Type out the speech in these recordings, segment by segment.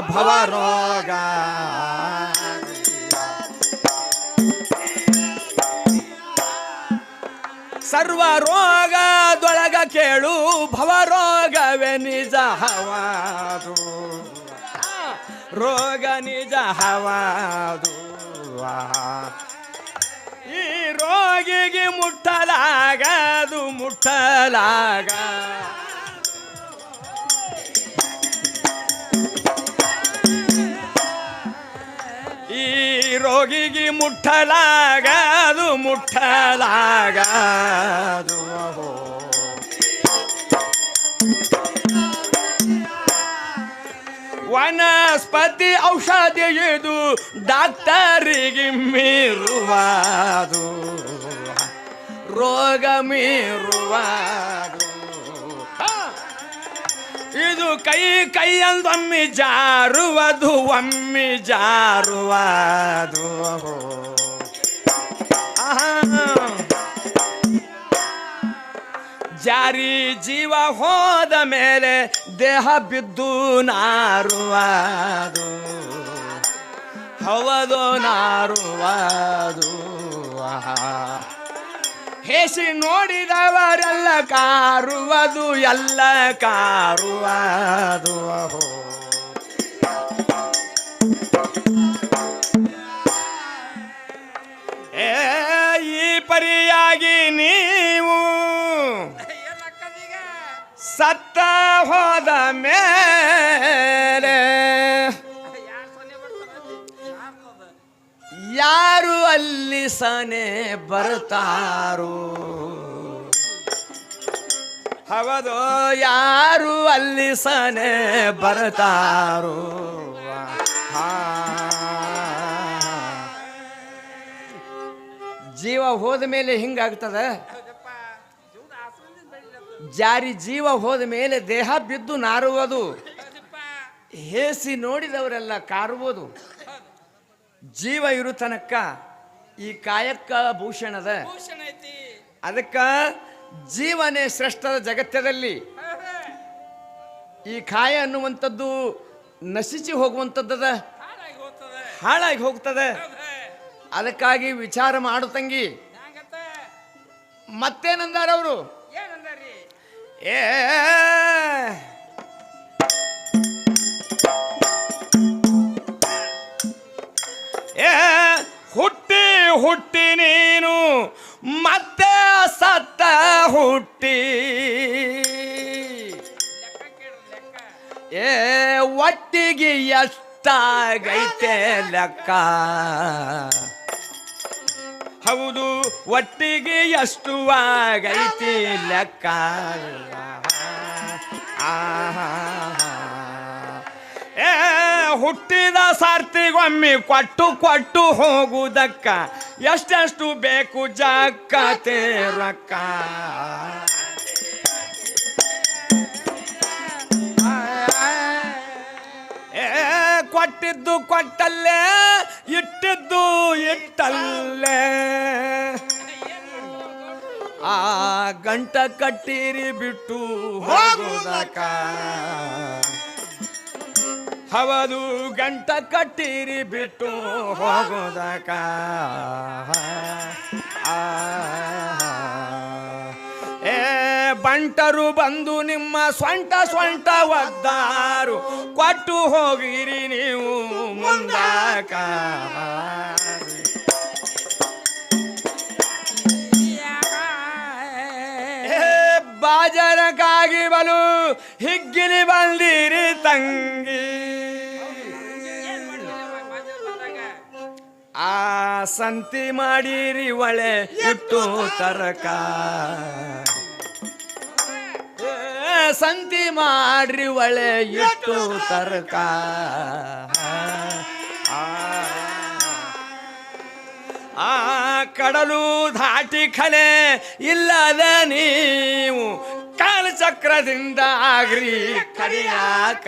ಭವರೋಗ. ಸರ್ವ ರೋಗದೊಳಗ ಕೇಳು ಭವರೋಗವೇ ನಿಜ ಹವಾದು. ರೋಗ ನಿಜ ಹವಾದು. ಈ ರೋಗಿಗೆ ಮುಟ್ಟಲಾಗದು ಮುಟ್ಟಲಾಗ ರೋಗಿಗೆ ಮುಟ್ಟಲಾಗದು ಮುಟ್ಟಲಾಗದು ವನಸ್ಪತಿ ಔಷಧಿ ಇದು ಡಾಕ್ಟರಿಗೆ ಮೀರುವುದು ರೋಗ ಮೀರುವುದು. ಇದು ಕೈ ಕೈಯಲ್ಲೊಮ್ಮಿ ಜಾರುವುದು, ಒಮ್ಮಿ ಜಾರುವುದು. ಜಾರಿ ಜೀವ ಹೋದ ಮೇಲೆ ದೇಹ ಬಿದ್ದು ನಾರುವುದು ಹೌದು ನಾರುವುದು ಆಹಾ. ಹೇಸಿ ನೋಡಿದವರೆಲ್ಲ ಕಾರುವುದು ಎಲ್ಲ ಕಾರುವುದು. ಏ ಈ ಪರಿಯಾಗಿ ನೀವು ಸತ್ತ ಹೋದ ಮೇಲೆ ಯಾ ಸನೆ ಬರ್ತಾರೋ ಹೌದು, ಯಾರು ಅಲ್ಲಿ ಸನೆ ಬರ್ತಾರೋ. ಜೀವ ಹೋದ ಮೇಲೆ ಹಿಂಗಾಗ್ತದ. ಜಾರಿ ಜೀವ ಹೋದ ಮೇಲೆ ದೇಹ ಬಿದ್ದು ನಾರುವುದು. ಹೇಸಿ ನೋಡಿದವರೆಲ್ಲ ಕಾರುವುದು. ಜೀವ ಇರು ತನಕ ಈ ಕಾಯಕ್ಕ ಭೂಷಣದ ಭೂಷಣ ಐತಿ. ಅದಕ್ಕ ಜೀವನೇ ಶ್ರೇಷ್ಠದ ಜಗತ್ತದಲ್ಲಿ. ಈ ಕಾಯ ಅನ್ನುವಂಥದ್ದು ನಶಿಸಿ ಹೋಗುವಂಥದ್ದದ ಹಾಳಾಗಿ ಹೋಗ್ತದೆ. ಹಾಳಾಗಿ ಹೋಗ್ತದೆ. ಅದಕ್ಕಾಗಿ ವಿಚಾರ ಮಾಡು ತಂಗಿ. ಮತ್ತೇನಂದಾರ ಅವರು? ಏ ಹುಟ್ಟಿ. ಏ ಒಟ್ಟಿಗೆ ಎಷ್ಟಾಗೈತೆ ಲೆಕ್ಕ? ಹೌದು ಒಟ್ಟಿಗೆ ಎಷ್ಟು ಆಗೈತಿ ಲೆಕ್ಕ? ಆಹಾ. ಹುಟ್ಟಿದ ಸಾರ್ತಿಗೊಮ್ಮಿ ಕೊಟ್ಟು ಕೊಟ್ಟು ಹೋಗುವುದಕ್ಕ ಎಷ್ಟೆಷ್ಟು ಬೇಕು ಜಕ್ಕತೆ ಏ, ಕೊಟ್ಟಿದ್ದು ಕೊಟ್ಟಲ್ಲೇ, ಇಟ್ಟಿದ್ದು ಇಟ್ಟಲ್ಲೇ. ಆ ಗಂಟ ಕಟ್ಟಿರಿ ಬಿಟ್ಟು ಹೋಗುದಕ ಹವದು ಗಂಟ ಕಟ್ಟಿರಿ ಬಿಟ್ಟು ಹೋಗೋದಕ ಬಂಟರು ಬಂದು ನಿಮ್ಮ ಸ್ವಂಟ ಸ್ವಂಟ ಒದ್ದಾರು ಕೊಟ್ಟು ಹೋಗಿರಿ ನೀವು ಮುಂದಾಕ ಬಾಜರಕ್ಕಾಗಿ ಬಲು ಹಿಗ್ಗಿಲಿ ಬಂದಿರಿ ತಂಗಿ. ಆ ಸಂತಿ ಮಾಡಿರಿ ಒಳೆ ಇಟ್ಟು ತರಕ. ಸಂತಿ ಮಾಡ್ರಿ ಒಳೆ ಇಟ್ಟು ತರಕ. ಆ, ಆ ಕಡಲು ಧಾಟಿ ಖಲೆ ಇಲ್ಲದ ನೀವು ಕಾಲಚಕ್ರದಿಂದ ಆಗ್ರಿ ಕಡಿಯಾಕ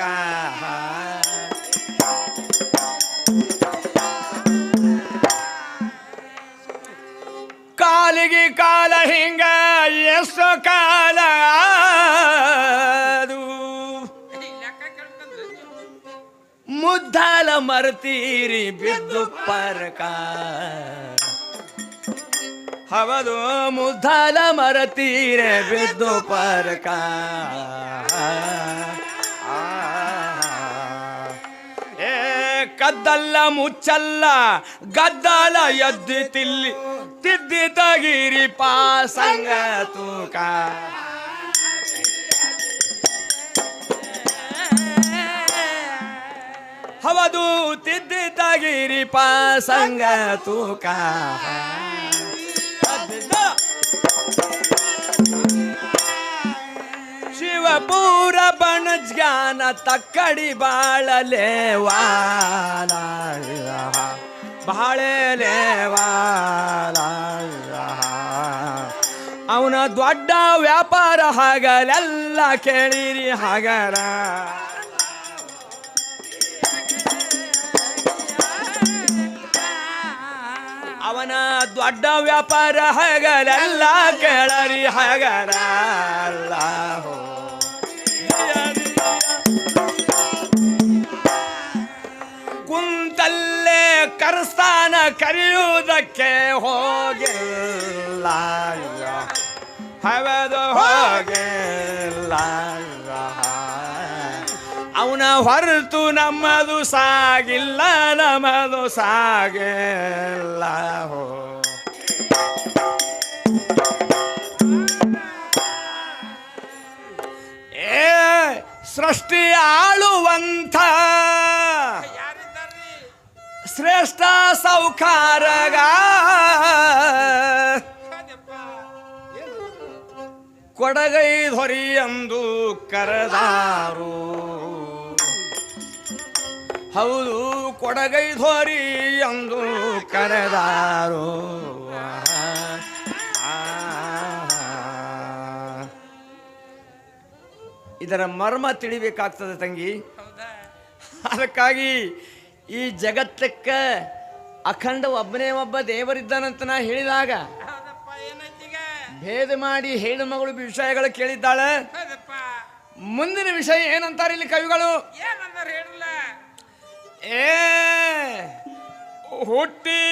ಕಾಲಿಗೆ ಕಾಲ ಹಿಂಗ ಎಷ್ಟು ಕಾಲ ಮುದ್ದಾಲ ಮರ್ತೀರಿ ಬಿದ್ದು ಪರಕ. ಹವದು ಮುದ್ದಾಲ ಮರತೀರೆ ಬಿದ್ದು ಪರಕ. ಕದ್ದಲ್ಲ ಮುಚ್ಚಲ್ಲ, ಗದ್ದಲ ಎದ್ದಿ ತಿಲ್ಲಿ ತಿದ್ದಿ ತಗಿರಿ ಪಾಸಂಗ ತೂಕ. ಹವದು ತಿದ್ದಿ ತಗಿರಿ ಪಾಸಂಗ ತೂಕ. ಶಿವಪೂರ ಬಣ ಜ್ಞಾನ ತಕ್ಕಡಿ ಬಾಳಲೇವಾಲ ಬಾಳಲೇವಾಲ ಅವನ ದೊಡ್ಡ ವ್ಯಾಪಾರ ಹಾಗಲೆಲ್ಲ ಕೇಳಿರಿ ಹಾಗರ. ಅವನ ದೊಡ್ಡ ವ್ಯಾಪಾರ ಹಗಲೆಲ್ಲ ಕೇಳರಿ ಹಗರ. ಅಲ್ಲ ಕರೆಯುವುದಕ್ಕೆ ಹೋಗಿಲ್ಲ ಹವದು ಹೋಗಿಲ್ಲ. ಅವನ ಹೊರತು ನಮ್ಮದು ಸಾಗಿಲ್ಲ ನಮ್ಮದು ಸಾಗಿಲ್ಲ. ಹೋ. ಸೃಷ್ಟಿ ಆಳುವಂಥ. ಶ್ರೇಷ್ಠ ಸೌಕಾರಗ ಕೊಡಗೈ ಎಂದು ಕರೆದಾರು. ಹೌದು, ಕೊಡಗೈ ಧ್ವರಿ ಎಂದು ಕರೆದಾರು. ಇದರ ಮರ್ಮ ತಿಳಿಬೇಕಾಗ್ತದೆ ತಂಗಿ. ಅದಕ್ಕಾಗಿ ಈ ಜಗತ್ತಕ್ಕೆ ಅಖಂಡ ಒಬ್ಬನೇ ಒಬ್ಬ ದೇವರಿದ್ದಾನಂತ ನಾ ಹೇಳಿದಾಗ ಭೇದ ಮಾಡಿ ಹೆಣ್ಣು ಮಗಳು ವಿಷಯಗಳು ಕೇಳಿದ್ದಾಳೆ. ಮುಂದಿನ ವಿಷಯ ಏನಂತಾರೆ ಇಲ್ಲಿ ಕವಿಗಳು? ಏ ಹುಟ್ಟಿ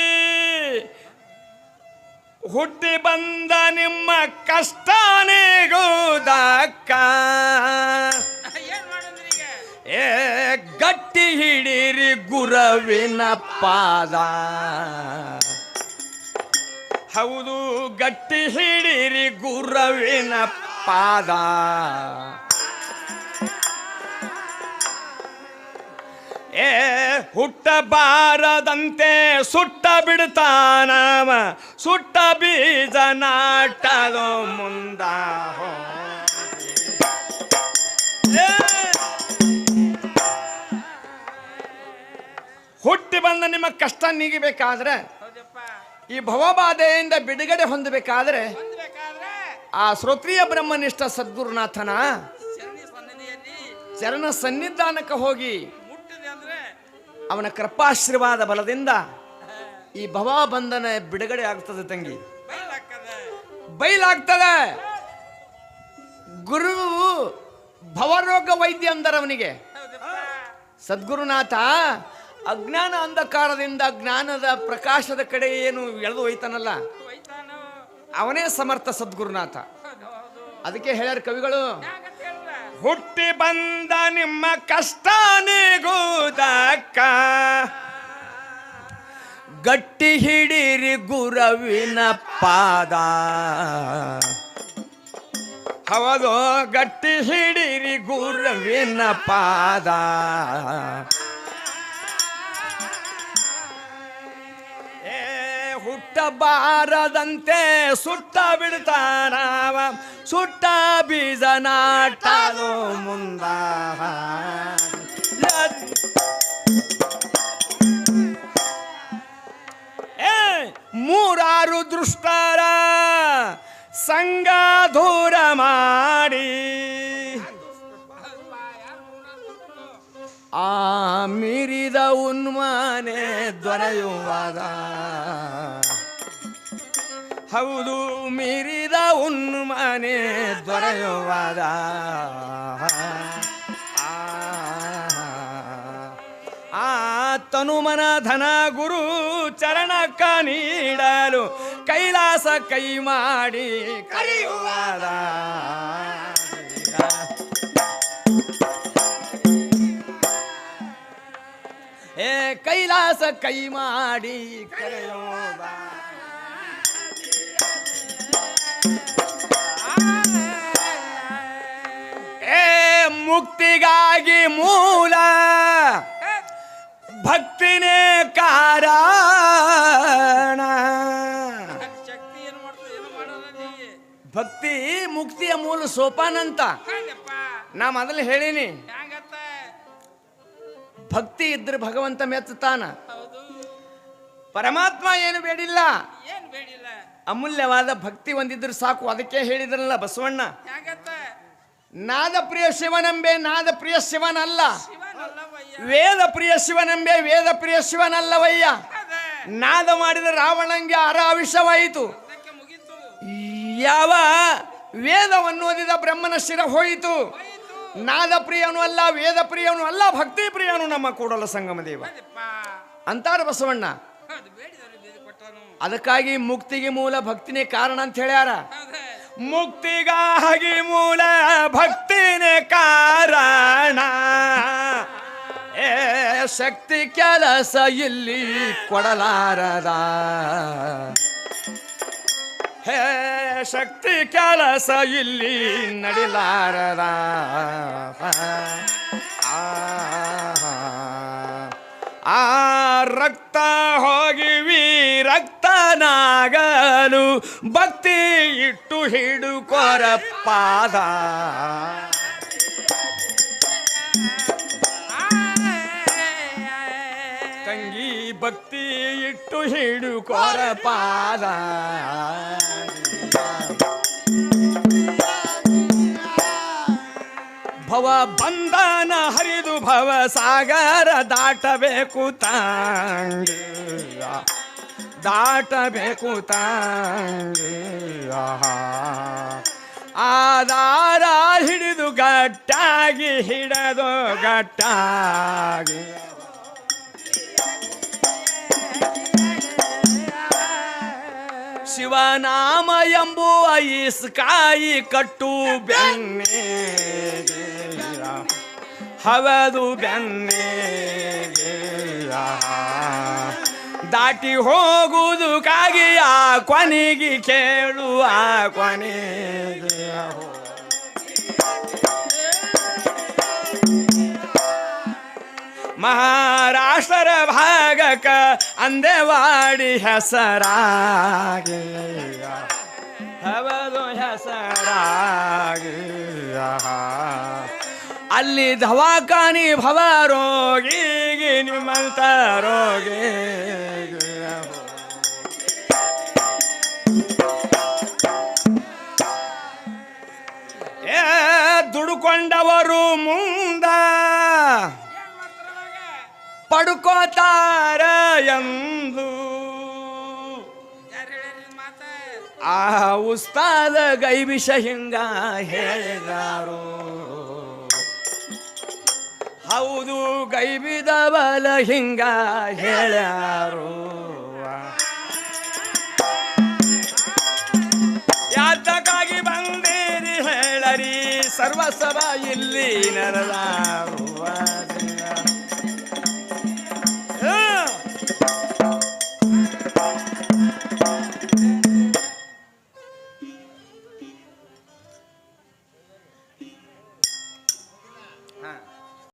ಹುಟ್ಟಿ ಬಂದ ನಿಮ್ಮ ಕಷ್ಟನೇಗೋದಕ್ಕ ಏನ್ ಹಿಡೀರಿ ಗುರವಿನ ಪಾದ. ಹೌದು, ಗಟ್ಟಿ ಹಿಡಿರಿ ಗುರವಿನ ಪಾದ. ಏ ಹುಟ್ಟಬಾರದಂತೆ ಸುಟ್ಟ ಬಿಡ್ತಾನವ, ಸುಟ್ಟ ಬೀಜ ನಾಟದು ಮುಂದ ಹುಟ್ಟಿ ಬಂದ ನಿಮ್ಮ ಕಷ್ಟ ನೀಗಬೇಕಾದ್ರೆ, ಈ ಭವಬಾಧೆಯಿಂದ ಬಿಡುಗಡೆ ಹೊಂದಬೇಕಾದ್ರೆ, ಆ ಶ್ರೋತ್ರಿಯ ಬ್ರಹ್ಮನಿಷ್ಠ ಸದ್ಗುರುನಾಥನ ಚರಣ ಸನ್ನಿಧಾನಕ್ಕೆ ಹೋಗಿ ಅವನ ಕೃಪಾಶೀರ್ವಾದ ಬಲದಿಂದ ಈ ಭವಬಂಧನ ಬಿಡುಗಡೆ ಆಗ್ತದೆ ತಂಗಿ. ಬೈಲಾಗ್ತದೆ. ಗುರು ಭವರೋಗ ವೈದ್ಯ ಅಂದರ ಅವನಿಗೆ ಹೌದಪ್ಪ ಸದ್ಗುರುನಾಥ ಅಜ್ಞಾನ ಅಂಧಕಾರದಿಂದ ಜ್ಞಾನದ ಪ್ರಕಾಶದ ಕಡೆ ಏನು ಎಳೆದು ಹೋಯ್ತಾನಲ್ಲ? ಹೋಯ್ತಾನು ಅವನೇ ಸಮರ್ಥ ಸದ್ಗುರುನಾಥ. ಅದಕ್ಕೆ ಹೇಳ್ಯಾರ ಕವಿಗಳು, ಹುಟ್ಟಿ ಬಂದ ನಿಮ್ಮ ಕಷ್ಟ ನೀಗೂದಕ್ಕ ಗಟ್ಟಿ ಹಿಡಿರಿ ಗುರವಿನ ಪಾದ. ಹೌದು, ಗಟ್ಟಿ ಹಿಡಿರಿ ಗುರವಿನ ಪಾದ. ಹುಟ್ಟಬಾರದಂತೆ ಸುಟ್ಟ ಬಿಡ್ತಾನವ ಸುಟ್ಟ ಬೀಜ ನಾಟದು ಮುಂದ ಮೂರಾರು ದೃಷ್ಟರ ಸಂಗ ದೂರ ಮಾಡಿ. ಆ ಮೀರಿದ ಉನ್ಮಾನೆ ದೊರೆಯುವಾಗ ಹೌದು ಮೀರಿದ ಉನ್ಮಾನೆ ದೊರೆಯುವಾಗ ಆ, ತನುಮನ ಧನ ಗುರು ಚರಣಕ್ಕ ನೀಡಲು ಕೈಲಾಸ ಕೈ ಮಾಡಿ ಕರೆಯುವಾದ. ಏ ಕೈಲಾಸ ಕೈ ಮಾಡಿ ಕರೆಯೋದ ಮುಕ್ತಿಗಾಗಿ ಮೂಲ. ಭಕ್ತಿನೇ ಕಾರಣ. ಭಕ್ತಿ ಮುಕ್ತಿಯ ಮೂಲ ಸೋಪಾನಂತ. ನಾ ಮೊದಲು ಹೇಳೀನಿ. ಭಕ್ತಿ ಇದ್ರೆ ಭಗವಂತ ಮೆತ್ತಾನ ಹೌದು ಪರಮಾತ್ಮ ಏನು ಬೇಡಿಲ್ಲ. ಅಮೂಲ್ಯವಾದ ಭಕ್ತಿ ಒಂದಿದ್ರೆ ಸಾಕು, ಅದಕ್ಕೆ ಹೇಳಿದ್ರಲ್ಲ ಬಸವಣ್ಣ. ನಾದ ಪ್ರಿಯ ಶಿವನಂಬೆ ನಾದ ಪ್ರಿಯ ಶಿವನಲ್ಲ. ವೇದ ಪ್ರಿಯ ಶಿವನಂಬೆ ವೇದ ಪ್ರಿಯ ಶಿವನಲ್ಲವಯ್ಯ ನಾದ ಮಾಡಿದ ರಾವಣಂಗೆ ಅರಾವಿಷವಾಯಿತು ಯಾವ ವೇದವನ್ನು ಓದಿದ ಬ್ರಹ್ಮನ ಶಿರ ಹೋಯಿತು. ನಾದ ಪ್ರಿಯನು ಅಲ್ಲ ವೇದ ಪ್ರಿಯನು ಅಲ್ಲ ಭಕ್ತಿ ಪ್ರಿಯನು ನಮ್ಮ ಕೂಡಲ ಸಂಗಮ ದೇವ. ಅಂತಾರ ಬಸವಣ್ಣ. ಅದಕ್ಕಾಗಿ ಮುಕ್ತಿಗೆ ಮೂಲ ಭಕ್ತಿನೇ ಕಾರಣ ಅಂತ ಹೇಳ್ಯಾರ. ಮುಕ್ತಿಗಾಗಿ ಮೂಲ ಭಕ್ತಿನೇ ಕಾರಣ. ಏ ಶಕ್ತಿ ಕೆಲಸ ಇಲ್ಲಿ ಕೊಡಲಾರದ. ಹೇ ಶಕ್ತಿ ಕೆಲಸ ಇಲ್ಲಿ ನಡಿಲಾರದ. ಆ, ರಕ್ತ ಹೋಗಿ ರಕ್ತನಾಗಲು ಭಕ್ತಿ ಇಟ್ಟು ಹಿಡುಕೊರ ಪಾದ. ತಂಗಿ ಭಕ್ತಿ ಇಟ್ಟು ಹಿಡುಕೊರ ಪಾದ. ಭವ ಬಂಧನ ಹರಿದು ಭವ ಸಾಗರ ದಾಟಬೇಕು ತಾಂಗಿ ದಾಟಬೇಕು ಆಹಾ. ಆಧಾರ ಹಿಡಿದು ಗಟ್ಟಾಗಿ ಹಿಡದು ಗಟ್ಟಾಗಿ. ಶಿವನಾಮ ಎಂಬುವ ಇಸ್ಕಾಯಿ ಕಟ್ಟು ಬೆನ್ನೆ ಹವದು ಬೆನ್ನೆಗೆ. ದಾಟಿ ಹೋಗುವುದು ಕಾಗಿ ಆ ಕೊನೆಗೆ ಕೇಳು ಆ ಕೊನೆಗೆ ಮಹಾರಾಷ್ಟ್ರ ಭಾಗಕ ಅಂದೆವಾಡಿ ಹೆಸರಾಗಿ. ಹವದು ಹೆಸರಾಗಿ. ಅಲ್ಲಿ ದವಾಖಾನಿ ಭವ ರೋಗಿಗೆ ನಿಮ್ಮಂತ ರೋಗಿ. ದುಡುಕೊಂಡವರು ಮುಂದ ಪಡ್ಕೋತಾರ ಎಂದು. ಆ ಉಸ್ತಾದ ಗೈಬಿಷ ಹಿಂಗ ಹೇಳಿದಾರು. ಹೌದು ಗೈಬಿದವಲ ಹಿಂಗ ಹೇಳ್ಯಾರು. ಹೇಳರಿ ಇಲ್ಲಿ ನೆರದಾರು